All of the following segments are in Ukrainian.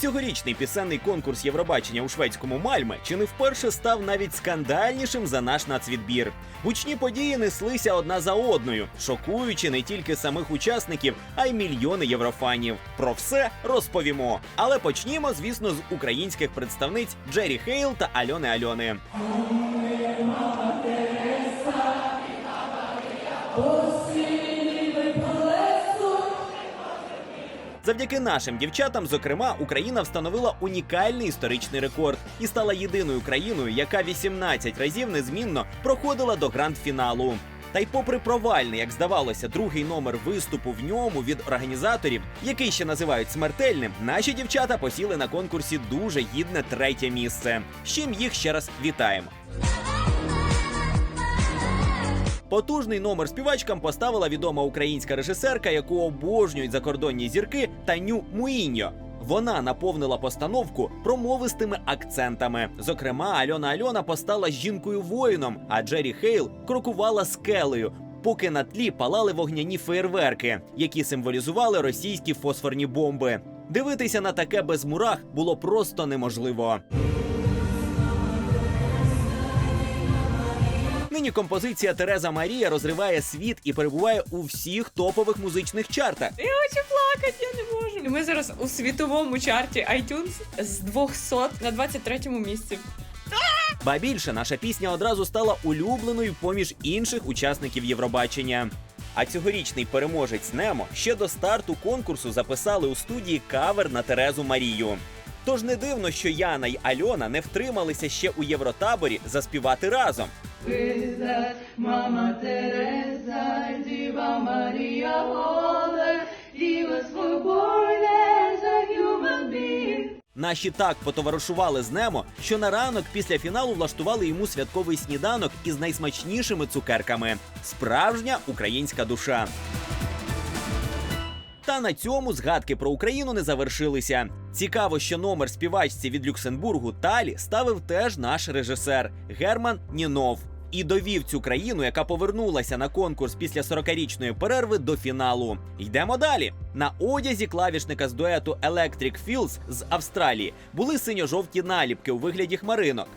Цьогорічний пісенний конкурс Євробачення у шведському Мальме чи не вперше став навіть скандальнішим за наш нацвідбір. Гучні події неслися одна за одною, шокуючи не тільки самих учасників, а й мільйони єврофанів. Про все розповімо. Але почнімо, звісно, з українських представниць Джері Хейл та Альони Альони. Завдяки нашим дівчатам, зокрема, Україна встановила унікальний історичний рекорд і стала єдиною країною, яка 18 разів незмінно проходила до гранд-фіналу. Та й попри провальний, як здавалося, другий номер виступу в ньому від організаторів, який ще називають смертельним, наші дівчата посіли на конкурсі дуже гідне третє місце. З чим їх ще раз вітаємо. Потужний номер співачкам поставила відома українська режисерка, яку обожнюють закордонні зірки Таню Муїньо. Вона наповнила постановку промовистими акцентами. Зокрема, Альона Альона постала жінкою воїном, а Джері Хейл крокувала скелею. Поки на тлі палали вогняні феєрверки, які символізували російські фосфорні бомби. Дивитися на таке без мурах було просто неможливо. Нині композиція Тереза Марія розриває світ і перебуває у всіх топових музичних чартах. Я хочу плакати, я не можу. Ми зараз у світовому чарті iTunes з 200 на 23-му місці. Ба більше наша пісня одразу стала улюбленою поміж інших учасників Євробачення. А цьогорічний переможець Немо ще до старту конкурсу записали у студії кавер на Терезу Марію. Тож не дивно, що Яна й Альона не втрималися ще у євротаборі заспівати разом. Мама Терesa, Діва Марія Голе. Наші так потоваришували з Немо, що на ранок після фіналу влаштували йому святковий сніданок із найсмачнішими цукерками. Справжня українська душа. На цьому згадки про Україну не завершилися. Цікаво, що номер співачці від Люксембургу Талі ставив теж наш режисер Герман Нінов. І довів цю країну, яка повернулася на конкурс після 40-річної перерви до фіналу. Йдемо далі. На одязі клавішника з дуету Electric Fields з Австралії були синьо-жовті наліпки у вигляді хмаринок.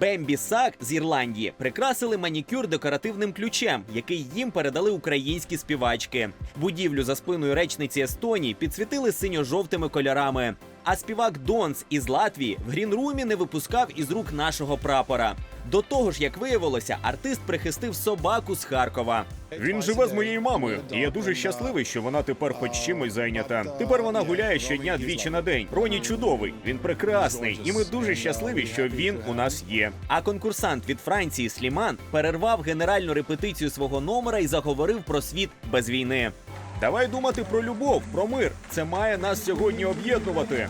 Бембі Сак з Ірландії прикрасили манікюр декоративним ключем, який їм передали українські співачки. Будівлю за спиною речниці Естонії підсвітили синьо-жовтими кольорами. А співак Донс із Латвії в грінрумі не випускав із рук нашого прапора. До того ж, як виявилося, артист прихистив собаку з Харкова. Він живе з моєю мамою, і я дуже щасливий, що вона тепер хоч чимось зайнята. Тепер вона гуляє щодня двічі на день. Роні чудовий, він прекрасний, і ми дуже щасливі, що він у нас є. А конкурсант від Франції Сліман перервав генеральну репетицію свого номера і заговорив про світ без війни. Давай думати про любов, про мир. Це має нас сьогодні об'єднувати.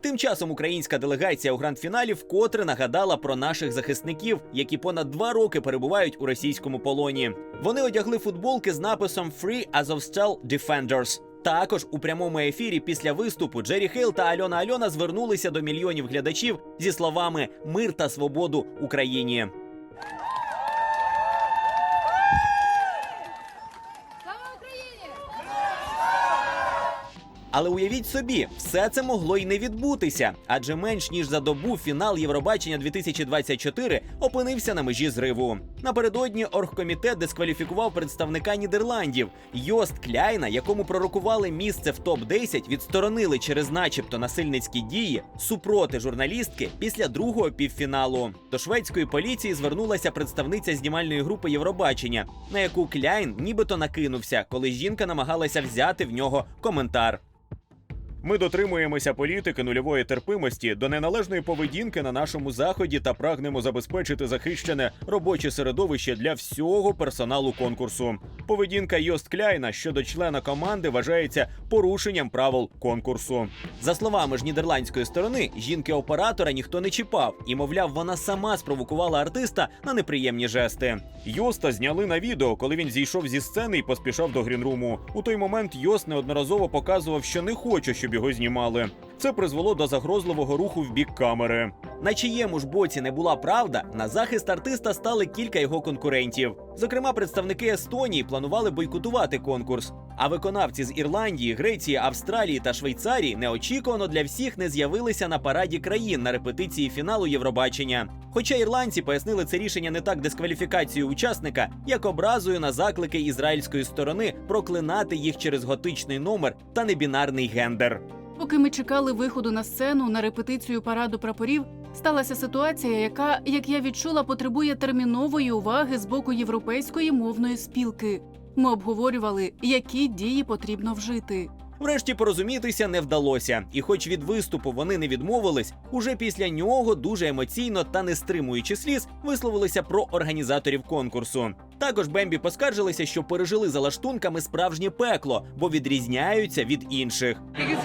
Тим часом українська делегація у гранд-фіналі вкотре нагадала про наших захисників, які понад два роки перебувають у російському полоні. Вони одягли футболки з написом «Free Azovstal Defenders». Також у прямому ефірі після виступу Джері Хейл та Альона Альона звернулися до мільйонів глядачів зі словами Мир та свободу Україні. Але уявіть собі, все це могло й не відбутися, адже менш ніж за добу фінал Євробачення 2024 опинився на межі зриву. Напередодні оргкомітет дискваліфікував представника Нідерландів Йост Кляйна, якому пророкували місце в топ 10 відсторонили через, начебто, насильницькі дії супроти журналістки після другого півфіналу. До шведської поліції звернулася представниця знімальної групи Євробачення, на яку Кляйн нібито накинувся, коли жінка намагалася взяти в нього коментар. Ми дотримуємося політики нульової терпимості до неналежної поведінки на нашому заході та прагнемо забезпечити захищене робоче середовище для всього персоналу конкурсу. Поведінка Йост Кляйна щодо члена команди вважається порушенням правил конкурсу. За словами ж нідерландської сторони, жінки-оператора ніхто не чіпав, і мовляв, вона сама спровокувала артиста на неприємні жести. Йоста зняли на відео, коли він зійшов зі сцени і поспішав до грінруму. У той момент Йост неодноразово показував, що не хоче, щоб його знімали. Це призвело до загрозливого руху в бік камери. На чиєму ж боці не була правда, на захист артиста стали кілька його конкурентів. Зокрема, представники Естонії планували бойкотувати конкурс. А виконавці з Ірландії, Греції, Австралії та Швейцарії неочікувано для всіх не з'явилися на параді країн на репетиції фіналу Євробачення. Хоча ірландці пояснили це рішення не так дискваліфікацією учасника, як образою на заклики ізраїльської сторони проклинати їх через готичний номер та небінарний гендер. Поки ми чекали виходу на сцену на репетицію параду прапорів, сталася ситуація, яка, як я відчула, потребує термінової уваги з боку європейської мовної спілки. Ми обговорювали, які дії потрібно вжити. Врешті порозумітися не вдалося, і хоч від виступу вони не відмовились, уже після нього дуже емоційно та не стримуючи сліз висловилися про організаторів конкурсу. Також Бембі поскаржилися, що пережили за лаштунками справжнє пекло, бо відрізняються від інших.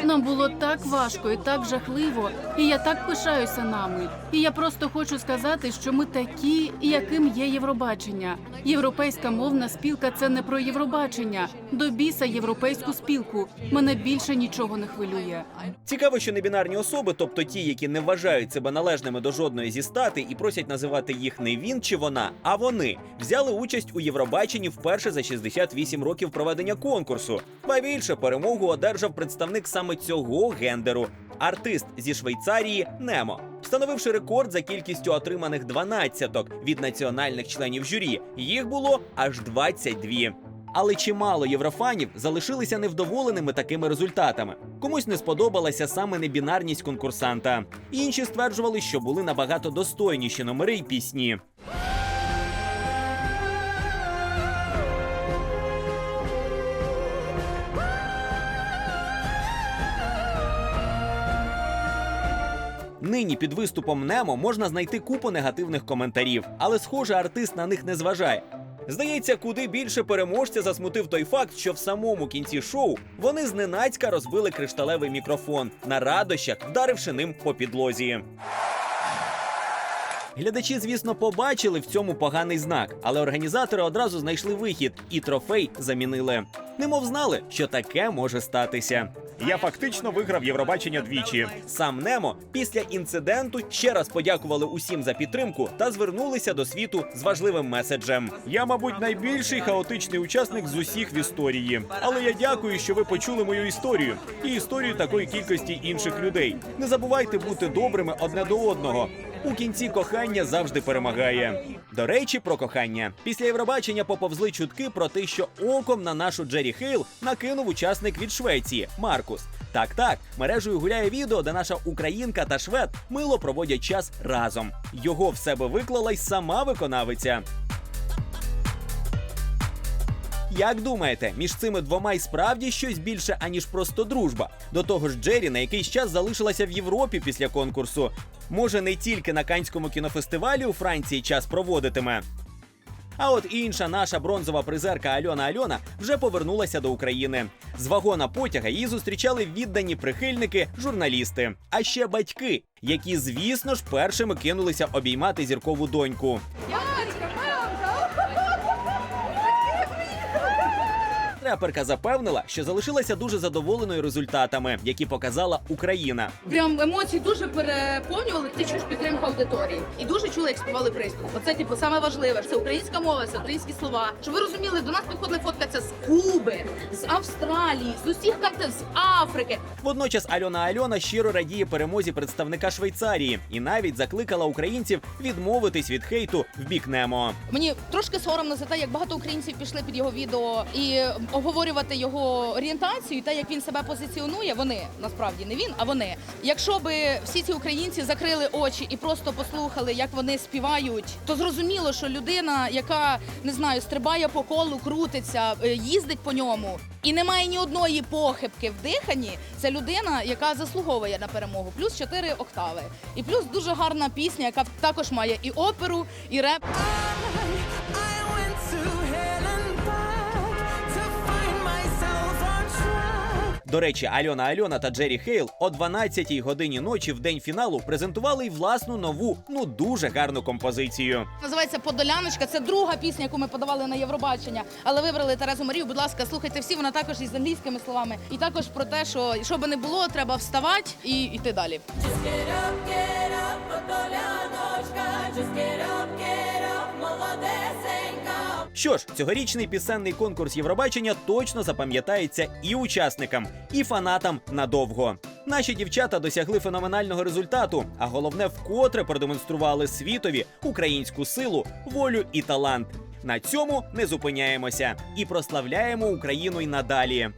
Нам було так важко і так жахливо, і я так пишаюся нами. І я просто хочу сказати, що ми такі, яким є Євробачення. Європейська мовна спілка це не про Євробачення. До біса європейську спілку. Мене більше нічого не хвилює. Цікаво, що небінарні особи, тобто ті, які не вважають себе належними до жодної зі стати і просять називати їх не він чи вона, а вони взяли участь у Євробаченні вперше за 68 років проведення конкурсу. Ба більше перемогу одержав представник саме цього гендеру артист зі Швейцарії Немо. Встановивши рекорд за кількістю отриманих дванадцяток від національних членів журі, їх було аж 22. Але чимало єврофанів залишилися невдоволеними такими результатами. Комусь не сподобалася саме небінарність конкурсанта. Інші стверджували, що були набагато достойніші номери й пісні. Нині під виступом Немо можна знайти купу негативних коментарів, але схоже, артист на них не зважає. Здається, куди більше переможця засмутив той факт, що в самому кінці шоу вони зненацька розбили кришталевий мікрофон на радощах, вдаривши ним по підлозі. Глядачі, звісно, побачили в цьому поганий знак, але організатори одразу знайшли вихід і трофей замінили. Немов знали, що таке може статися. Я фактично виграв Євробачення двічі. Сам Немо після інциденту ще раз подякували усім за підтримку та звернулися до світу з важливим меседжем. Я, мабуть, найбільший хаотичний учасник з усіх в історії. Але я дякую, що ви почули мою історію і історію такої кількості інших людей. Не забувайте бути добрими одне до одного. У кінці кохання завжди перемагає. До речі, про кохання. Після Євробачення поповзли чутки про те, що оком на нашу Джері Хейл накинув учасник від Швеції Маркус. Так, так, мережею гуляє відео, де наша українка та швед мило проводять час разом. Його в себе виклала й сама виконавиця. Як думаєте, між цими двома й справді щось більше, аніж просто дружба? До того ж, Джері на якийсь час залишилася в Європі після конкурсу. Може, не тільки на Канському кінофестивалі у Франції час проводитиме. А от інша наша бронзова призерка Альона Альона вже повернулася до України. З вагона потяга її зустрічали віддані прихильники, журналісти, а ще батьки, які, звісно ж, першими кинулися обіймати зіркову доньку. Реперка запевнила, що залишилася дуже задоволеною результатами, які показала Україна. Прям емоції дуже переповнювали. Ти чуєш підтримку аудиторії і дуже чули, як співали приступ. Оце типу саме важливе. Це українська мова, це українські слова. Щоб ви розуміли, до нас приходили фоткатися з Куби, з Австралії, з усіх континентів, з Африки. Водночас Альона Альона щиро радіє перемозі представника Швейцарії і навіть закликала українців відмовитись від хейту в бік Немо. Мені трошки соромно за те, як багато українців пішли під його відео і обговорювати його орієнтацію, те, як він себе позиціонує. Вони насправді не він, а вони. Якщо би всі ці українці закрили очі і просто послухали, як вони співають, то зрозуміло, що людина, яка не знаю, стрибає по колу, крутиться, е, їздить по ньому. І немає ні одної похибки в диханні. Це людина, яка заслуговує на перемогу. Плюс чотири октави. І плюс дуже гарна пісня, яка також має і оперу, і реп. До речі, Альона Альона та Джері Хейл о 12-й годині ночі в день фіналу презентували й власну нову, ну дуже гарну композицію. Називається Подоляночка. Це друга пісня, яку ми подавали на Євробачення. Але вибрали Терезу Марію. Будь ласка, слухайте всі. Вона також із англійськими словами. І також про те, що що би не було, треба вставати і йти далі. Just get up, get up, Подоляночка. Just get up, get up. Що ж, цьогорічний пісенний конкурс Євробачення точно запам'ятається і учасникам, і фанатам надовго. Наші дівчата досягли феноменального результату, а головне, вкотре продемонстрували світові українську силу, волю і талант. На цьому не зупиняємося і прославляємо Україну й надалі.